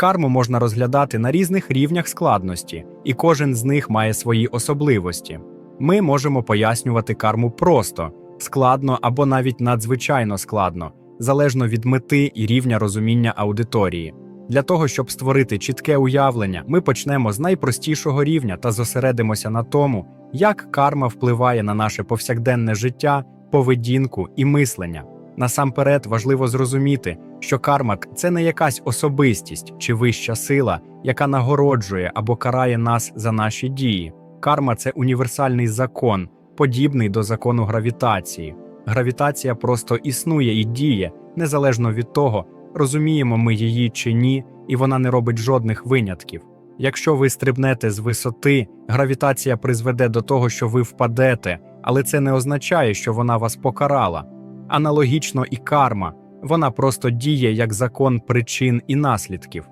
Карму можна розглядати на різних рівнях складності, і кожен з них має свої особливості. Ми можемо пояснювати карму просто, складно або навіть надзвичайно складно, залежно від мети і рівня розуміння аудиторії. Для того, щоб створити чітке уявлення, ми почнемо з найпростішого рівня та зосередимося на тому, як карма впливає на наше повсякденне життя, поведінку і мислення. Насамперед важливо зрозуміти, що карма це не якась особистість чи вища сила, яка нагороджує або карає нас за наші дії. Карма це універсальний закон, подібний до закону гравітації. Гравітація просто існує і діє, незалежно від того, розуміємо ми її чи ні, і вона не робить жодних винятків. Якщо ви стрибнете з висоти, гравітація призведе до того, що ви впадете, але це не означає, що вона вас покарала. Аналогічно і карма, вона просто діє як закон причин і наслідків.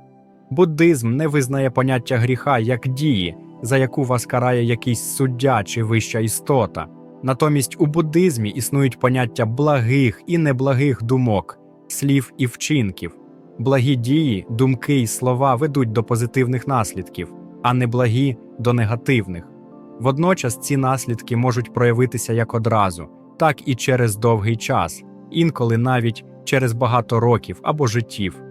Буддизм не визнає поняття гріха як дії, за яку вас карає якийсь суддя чи вища істота. Натомість у буддизмі існують поняття благих і неблагих думок, слів і вчинків. Благі дії, думки і слова ведуть до позитивних наслідків, а неблагі до негативних. Водночас ці наслідки можуть проявитися як одразу, так і через довгий час, інколи навіть через багато років або життів.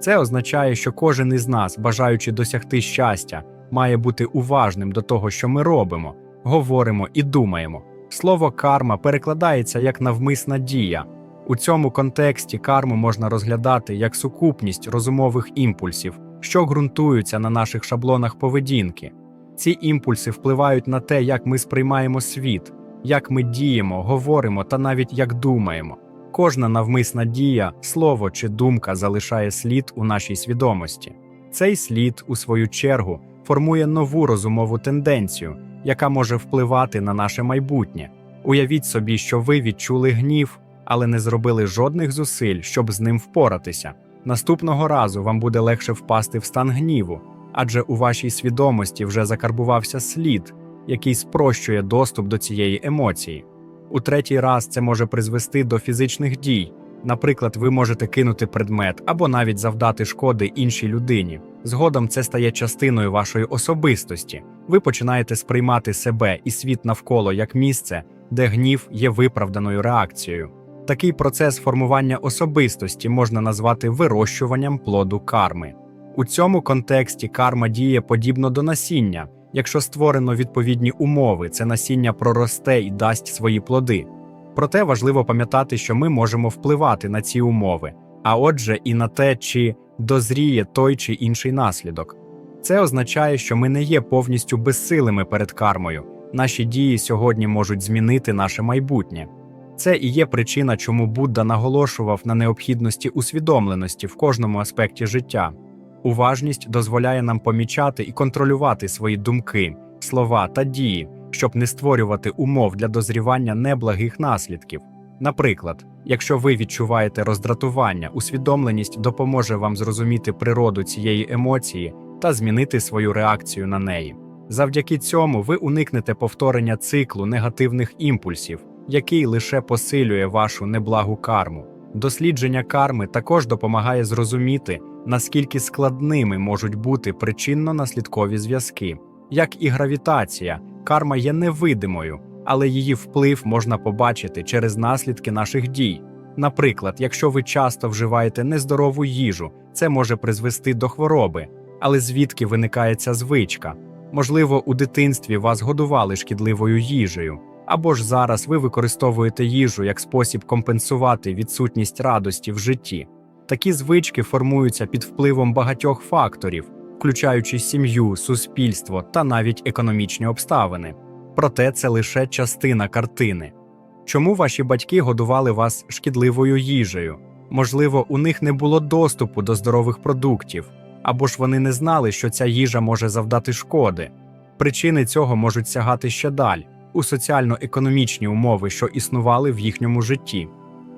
Це означає, що кожен із нас, бажаючи досягти щастя, має бути уважним до того, що ми робимо, говоримо і думаємо. Слово карма перекладається як навмисна дія. У цьому контексті карму можна розглядати як сукупність розумових імпульсів, що ґрунтуються на наших шаблонах поведінки. Ці імпульси впливають на те, як ми сприймаємо світ, як ми діємо, говоримо та навіть як думаємо. Кожна навмисна дія, слово чи думка залишає слід у нашій свідомості. Цей слід, у свою чергу, формує нову розумову тенденцію, яка може впливати на наше майбутнє. Уявіть собі, що ви відчули гнів, але не зробили жодних зусиль, щоб з ним впоратися. Наступного разу вам буде легше впасти в стан гніву, адже у вашій свідомості вже закарбувався слід, який спрощує доступ до цієї емоції. У третій раз це може призвести до фізичних дій. Наприклад, ви можете кинути предмет або навіть завдати шкоди іншій людині. Згодом це стає частиною вашої особистості. Ви починаєте сприймати себе і світ навколо як місце, де гнів є виправданою реакцією. Такий процес формування особистості можна назвати вирощуванням плоду карми. У цьому контексті карма діє подібно до насіння. Якщо створено відповідні умови, це насіння проросте і дасть свої плоди. Проте важливо пам'ятати, що ми можемо впливати на ці умови, а отже, і на те, чи дозріє той чи інший наслідок. Це означає, що ми не є повністю безсилими перед кармою. Наші дії сьогодні можуть змінити наше майбутнє. Це і є причина, чому Будда наголошував на необхідності усвідомленості в кожному аспекті життя. Уважність дозволяє нам помічати і контролювати свої думки, слова та дії, щоб не створювати умов для дозрівання неблагих наслідків. Наприклад, якщо ви відчуваєте роздратування, усвідомленість допоможе вам зрозуміти природу цієї емоції та змінити свою реакцію на неї. Завдяки цьому ви уникнете повторення циклу негативних імпульсів, який лише посилює вашу неблагу карму. Дослідження карми також допомагає зрозуміти, наскільки складними можуть бути причинно-наслідкові зв'язки. Як і гравітація, карма є невидимою, але її вплив можна побачити через наслідки наших дій. Наприклад, якщо ви часто вживаєте нездорову їжу, це може призвести до хвороби, але звідки виникає ця звичка? Можливо, у дитинстві вас годували шкідливою їжею, або ж зараз ви використовуєте їжу як спосіб компенсувати відсутність радості в житті. Такі звички формуються під впливом багатьох факторів, включаючи сім'ю, суспільство та навіть економічні обставини. Проте це лише частина картини. Чому ваші батьки годували вас шкідливою їжею? Можливо, у них не було доступу до здорових продуктів, або ж вони не знали, що ця їжа може завдати шкоди. Причини цього можуть сягати ще далі у соціально-економічні умови, що існували в їхньому житті.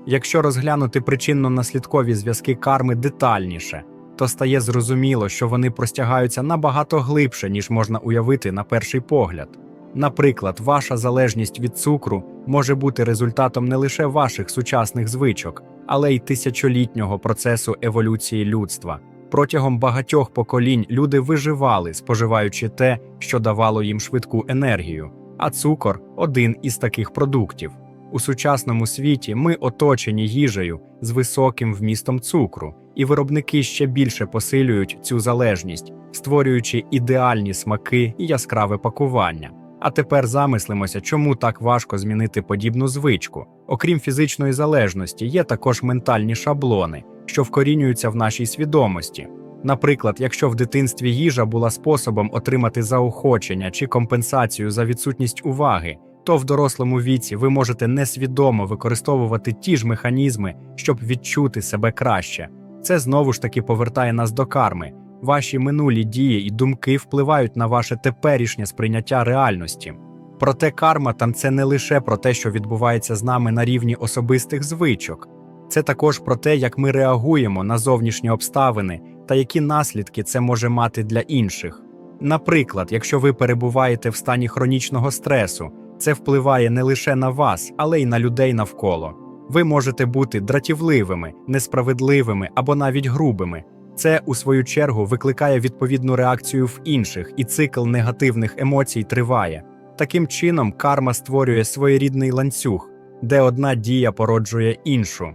Якщо розглянути причинно-наслідкові зв'язки карми детальніше, то стає зрозуміло, що вони простягаються набагато глибше, ніж можна уявити на перший погляд. Наприклад, ваша залежність від цукру може бути результатом не лише ваших сучасних звичок, але й тисячолітнього процесу еволюції людства. Протягом багатьох поколінь люди виживали, споживаючи те, що давало їм швидку енергію, а цукор один із таких продуктів. У сучасному світі ми оточені їжею з високим вмістом цукру, і виробники ще більше посилюють цю залежність, створюючи ідеальні смаки і яскраве пакування. А тепер замислимося, чому так важко змінити подібну звичку. Окрім фізичної залежності, є також ментальні шаблони, що вкорінюються в нашій свідомості. Наприклад, якщо в дитинстві їжа була способом отримати заохочення чи компенсацію за відсутність уваги, то в дорослому віці ви можете несвідомо використовувати ті ж механізми, щоб відчути себе краще. Це знову ж таки повертає нас до карми. Ваші минулі дії і думки впливають на ваше теперішнє сприйняття реальності. Проте карма там це не лише про те, що відбувається з нами на рівні особистих звичок, це також про те, як ми реагуємо на зовнішні обставини та які наслідки це може мати для інших. Наприклад, якщо ви перебуваєте в стані хронічного стресу, це впливає не лише на вас, але й на людей навколо. Ви можете бути дратівливими, несправедливими або навіть грубими. Це, у свою чергу, викликає відповідну реакцію в інших, і цикл негативних емоцій триває. Таким чином, карма створює своєрідний ланцюг, де одна дія породжує іншу.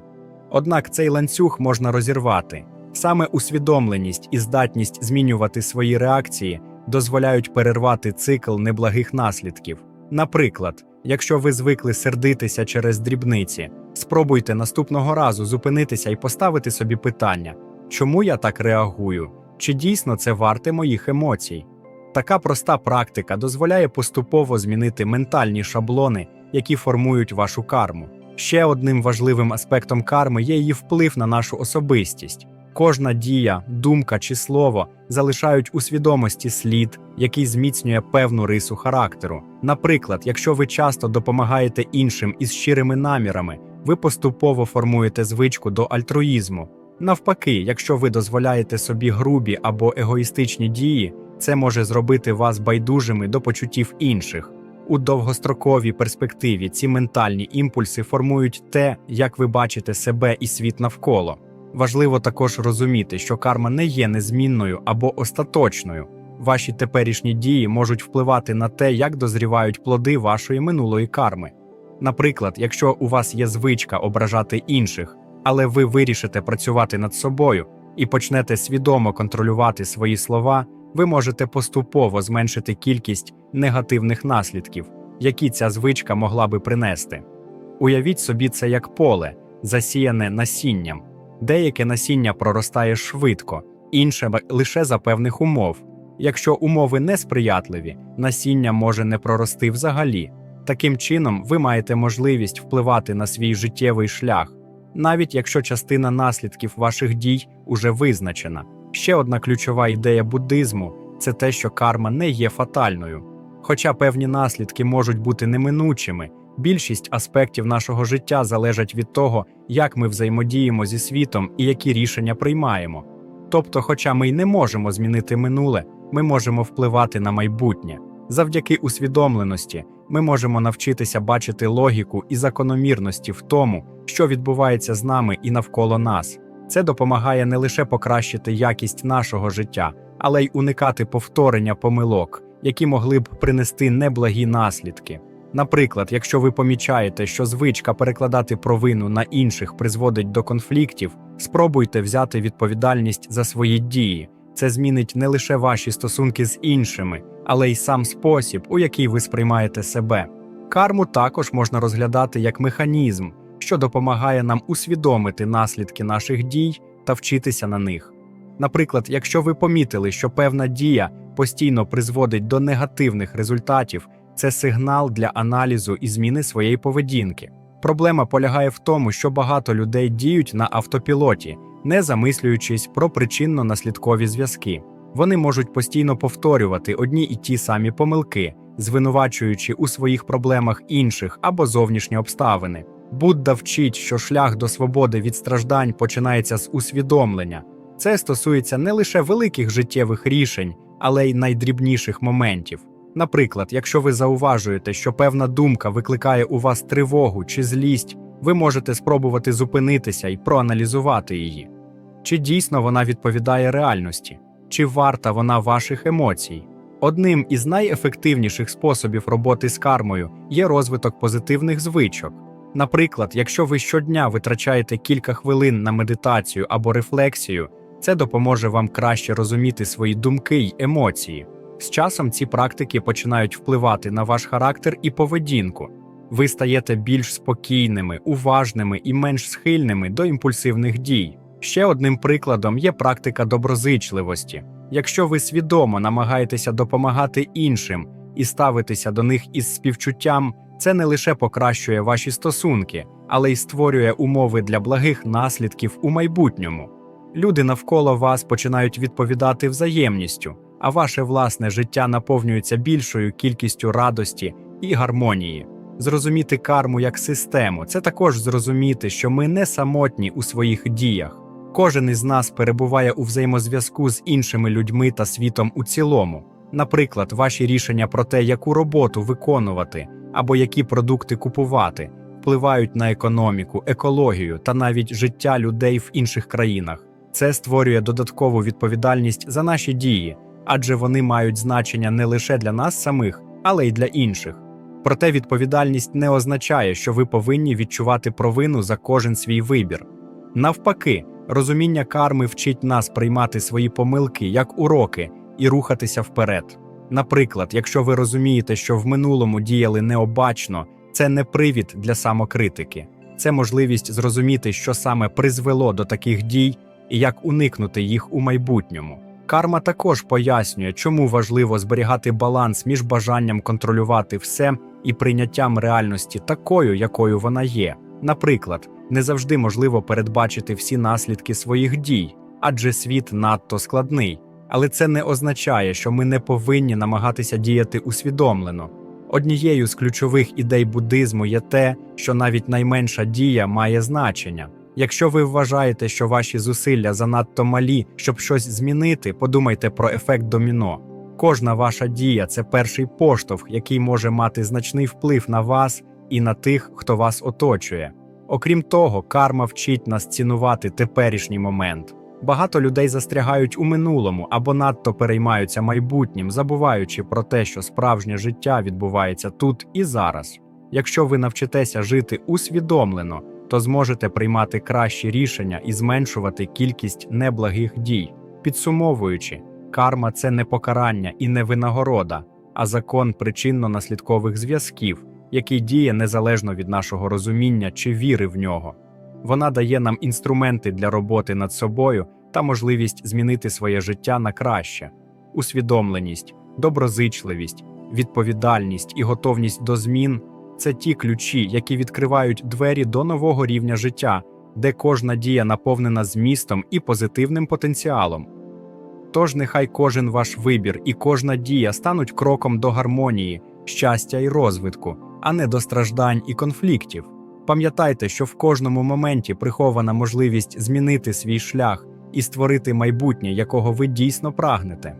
Однак цей ланцюг можна розірвати. Саме усвідомленість і здатність змінювати свої реакції дозволяють перервати цикл неблагих наслідків. Наприклад, якщо ви звикли сердитися через дрібниці, спробуйте наступного разу зупинитися і поставити собі питання, чому я так реагую, чи дійсно це варте моїх емоцій. Така проста практика дозволяє поступово змінити ментальні шаблони, які формують вашу карму. Ще одним важливим аспектом карми є її вплив на нашу особистість. Кожна дія, думка чи слово залишають у свідомості слід, який зміцнює певну рису характеру. Наприклад, якщо ви часто допомагаєте іншим із щирими намірами, ви поступово формуєте звичку до альтруїзму. Навпаки, якщо ви дозволяєте собі грубі або егоїстичні дії, це може зробити вас байдужими до почуттів інших. У довгостроковій перспективі ці ментальні імпульси формують те, як ви бачите себе і світ навколо. Важливо також розуміти, що карма не є незмінною або остаточною. Ваші теперішні дії можуть впливати на те, як дозрівають плоди вашої минулої карми. Наприклад, якщо у вас є звичка ображати інших, але ви вирішите працювати над собою і почнете свідомо контролювати свої слова, ви можете поступово зменшити кількість негативних наслідків, які ця звичка могла би принести. Уявіть собі це як поле, засіяне насінням. Деяке насіння проростає швидко, інше лише за певних умов. Якщо умови несприятливі, насіння може не прорости взагалі. Таким чином, ви маєте можливість впливати на свій життєвий шлях, навіть якщо частина наслідків ваших дій уже визначена. Ще одна ключова ідея буддизму це те, що карма не є фатальною. Хоча певні наслідки можуть бути неминучими, більшість аспектів нашого життя залежать від того, як ми взаємодіємо зі світом і які рішення приймаємо. Тобто, хоча ми й не можемо змінити минуле, ми можемо впливати на майбутнє. Завдяки усвідомленості ми можемо навчитися бачити логіку і закономірності в тому, що відбувається з нами і навколо нас. Це допомагає не лише покращити якість нашого життя, але й уникати повторення помилок, які могли б принести неблагі наслідки. Наприклад, якщо ви помічаєте, що звичка перекладати провину на інших призводить до конфліктів, спробуйте взяти відповідальність за свої дії. Це змінить не лише ваші стосунки з іншими, але й сам спосіб, у який ви сприймаєте себе. Карму також можна розглядати як механізм, що допомагає нам усвідомити наслідки наших дій та вчитися на них. Наприклад, якщо ви помітили, що певна дія постійно призводить до негативних результатів, це сигнал для аналізу і зміни своєї поведінки. Проблема полягає в тому, що багато людей діють на автопілоті, не замислюючись про причинно-наслідкові зв'язки. Вони можуть постійно повторювати одні і ті самі помилки, звинувачуючи у своїх проблемах інших або зовнішні обставини. Будда вчить, що шлях до свободи від страждань починається з усвідомлення. Це стосується не лише великих життєвих рішень, але й найдрібніших моментів. Наприклад, якщо ви зауважуєте, що певна думка викликає у вас тривогу чи злість, ви можете спробувати зупинитися і проаналізувати її. Чи дійсно вона відповідає реальності? Чи варта вона ваших емоцій? Одним із найефективніших способів роботи з кармою є розвиток позитивних звичок. Наприклад, якщо ви щодня витрачаєте кілька хвилин на медитацію або рефлексію, це допоможе вам краще розуміти свої думки й емоції. З часом ці практики починають впливати на ваш характер і поведінку. Ви стаєте більш спокійними, уважними і менш схильними до імпульсивних дій. Ще одним прикладом є практика доброзичливості. Якщо ви свідомо намагаєтеся допомагати іншим і ставитеся до них із співчуттям, це не лише покращує ваші стосунки, але й створює умови для благих наслідків у майбутньому. Люди навколо вас починають відповідати взаємністю, а ваше власне життя наповнюється більшою кількістю радості і гармонії. Зрозуміти карму як систему це також зрозуміти, що ми не самотні у своїх діях. Кожен із нас перебуває у взаємозв'язку з іншими людьми та світом у цілому. Наприклад, ваші рішення про те, яку роботу виконувати або які продукти купувати, впливають на економіку, екологію та навіть життя людей в інших країнах. Це створює додаткову відповідальність за наші дії, адже вони мають значення не лише для нас самих, але й для інших. Проте відповідальність не означає, що ви повинні відчувати провину за кожен свій вибір. Навпаки, розуміння карми вчить нас приймати свої помилки як уроки і рухатися вперед. Наприклад, якщо ви розумієте, що в минулому діяли необачно, це не привід для самокритики, це можливість зрозуміти, що саме призвело до таких дій і як уникнути їх у майбутньому. Карма також пояснює, чому важливо зберігати баланс між бажанням контролювати все і прийняттям реальності такою, якою вона є. Наприклад, не завжди можливо передбачити всі наслідки своїх дій, адже світ надто складний. Але це не означає, що ми не повинні намагатися діяти усвідомлено. Однією з ключових ідей буддизму є те, що навіть найменша дія має значення. Якщо ви вважаєте, що ваші зусилля занадто малі, щоб щось змінити, подумайте про ефект доміно. Кожна ваша дія це перший поштовх, який може мати значний вплив на вас і на тих, хто вас оточує. Окрім того, карма вчить нас цінувати теперішній момент. Багато людей застрягають у минулому або надто переймаються майбутнім, забуваючи про те, що справжнє життя відбувається тут і зараз. Якщо ви навчитеся жити усвідомлено, то зможете приймати кращі рішення і зменшувати кількість неблагих дій. Підсумовуючи, карма це не покарання і не винагорода, а закон причинно-наслідкових зв'язків, який діє незалежно від нашого розуміння чи віри в нього. Вона дає нам інструменти для роботи над собою та можливість змінити своє життя на краще. Усвідомленість, доброзичливість, відповідальність і готовність до змін це ті ключі, які відкривають двері до нового рівня життя, де кожна дія наповнена змістом і позитивним потенціалом. Тож нехай кожен ваш вибір і кожна дія стануть кроком до гармонії, щастя і розвитку, а не до страждань і конфліктів. Пам'ятайте, що в кожному моменті прихована можливість змінити свій шлях і створити майбутнє, якого ви дійсно прагнете.